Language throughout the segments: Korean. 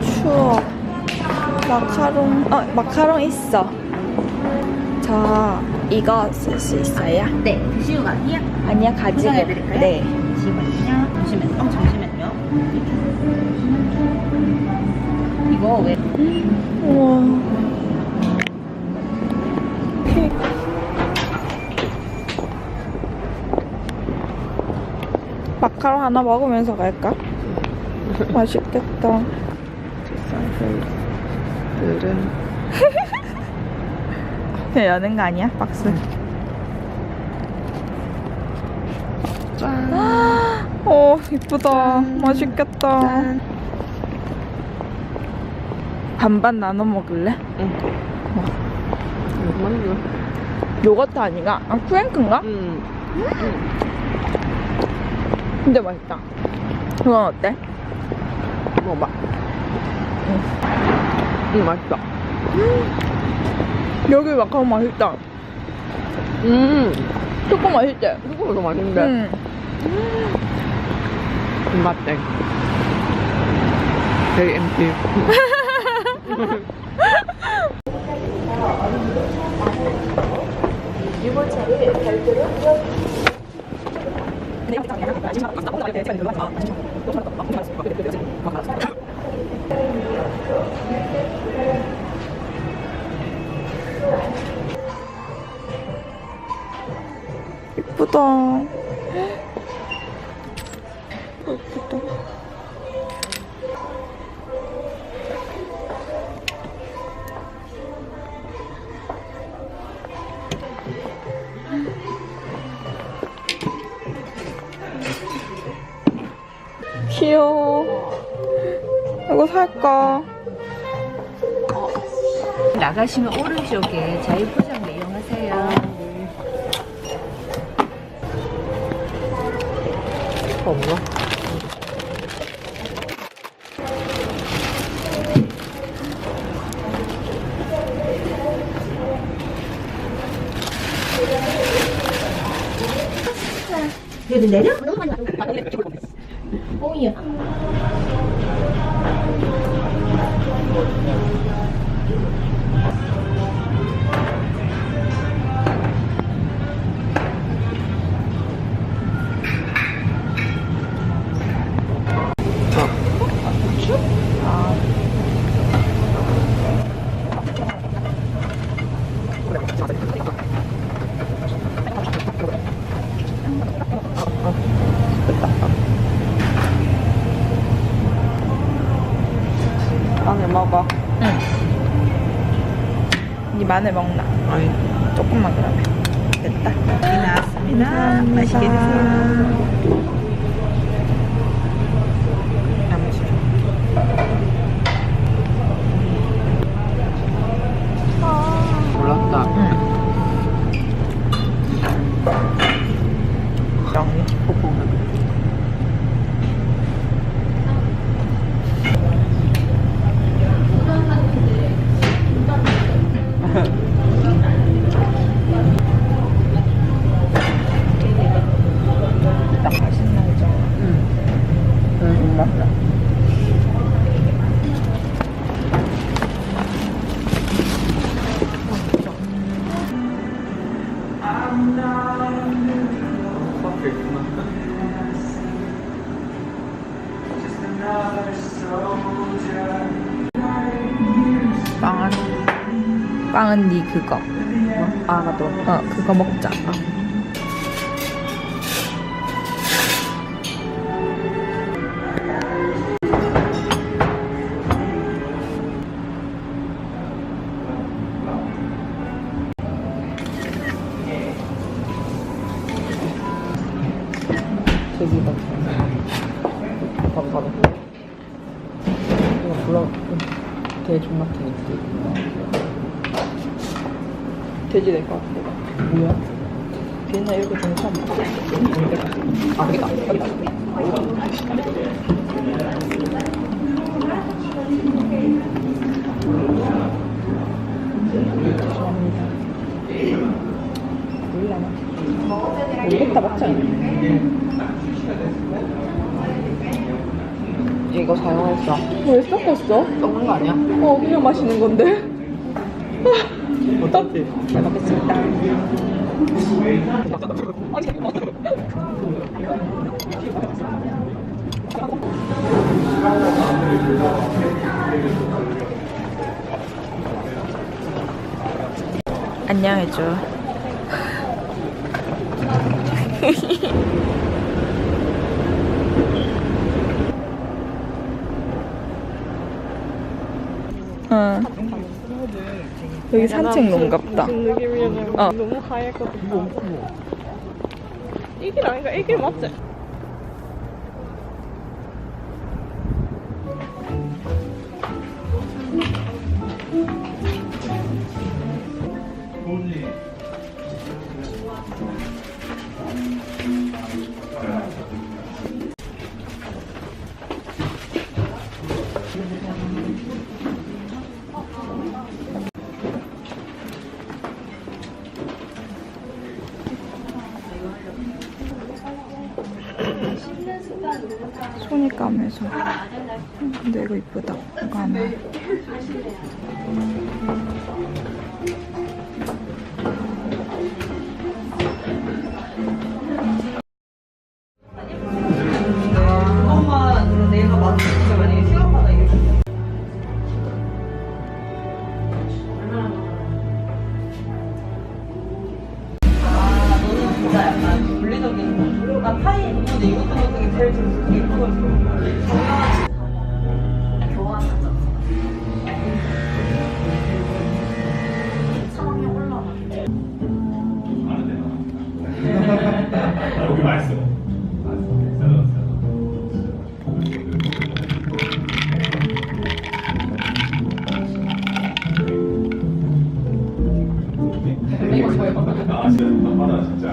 추워 마카롱 어 마카롱 있어 저 이거 쓸 수 있어요? 네, 드시고 가세요. 아니야 가지고 포장해드릴까요? 네 잠시만요. 어, 잠시만요. 이거 왜? 우와. 마카롱 하나 먹으면서 갈까? 맛있겠다. 들은 여는 거 아니야? 박스. 짠. 오, 이쁘다. 맛있겠다. 짠. 반반 나눠 먹을래? 응. 이거 요거트 아니가? 아, 프랭크인가? 응. 근데 맛있다. 그건 어때? 먹어봐. 응, 맛있다. 여기 마카롱 맛있다. 음, 초코 맛있지? 이거 더 맛있는데. 응. 음. 맛대. 예쁘다. 귀여워. 이거 살까? 나가시면 오른쪽에 자유포장도 이용하세요. 없나? 그래도 내려? 오이야. 이 마늘 먹나? 아니. 조금만 그러면. 됐다. 이 나왔습니다. 맛있게 드세요. 빵은 네 그거. 아, 맞다. 어 그거 먹자. 돼지가. 봐봐, 봐봐. 이거 불러. 되게 존맛해. 돼지 될 것 같아. 뭐야? 걔는 이렇게 봤어. 아, 여기다. 여기다. 죄송합니다. 몰라. 모르겠다, 먹자. 이거 사용했어. 왜 섞었어? 썩는 거 아니야? 어 그냥 마시는 건데. 어떻게? 잘 먹겠습니다. 안녕해줘. 응. 여기 산책로인가 보다. 무슨 느낌이냐면 어. 너무 하얗거든. 이길 아닌가? 이길 맞지? 까매서. 음, 근데 이거 이쁘다. 이거 하나. 아 진짜 밤마다 진짜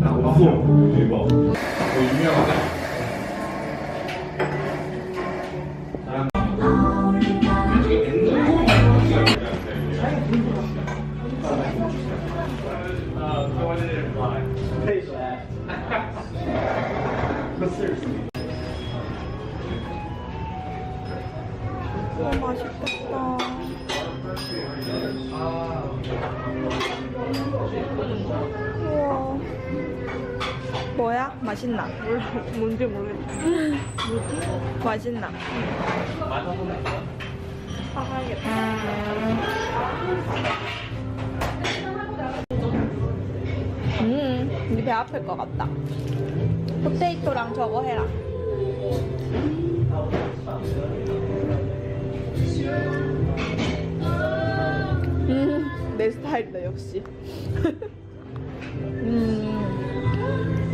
나 봤어 대박 어 유명하다 맛있나? 몰라, 뭔지 모르겠어. 맛있나? 음, 이배 아플 것 같다. 포테이토랑 저거 해라. 음, 내 스타일이다, 역시.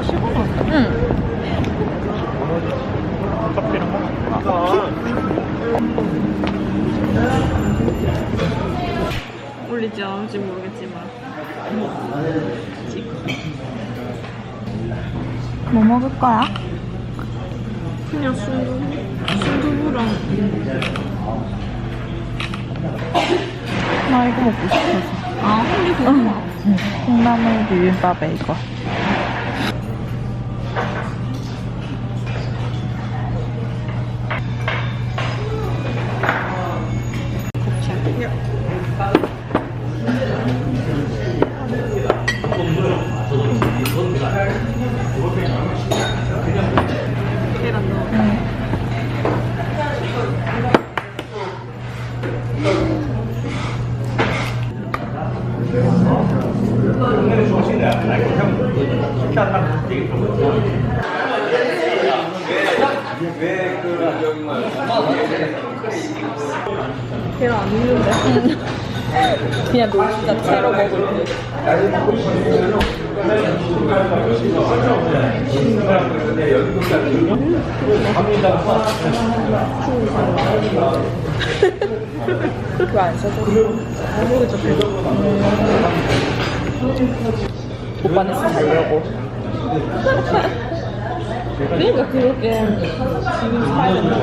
응. 올리지 않을지 모르겠지만. 뭐 먹을 거야? 그냥 순두, 순두부랑 나 이거 먹고 싶어서. 아, 응. 콩나물 비빔밥에 이거. 계란 안 있는데? 그냥 너 진짜 채로 먹을 때. 왜안 써줘? 오빠는 쓰려고. 그러니까 그렇게 지금 사야 된다.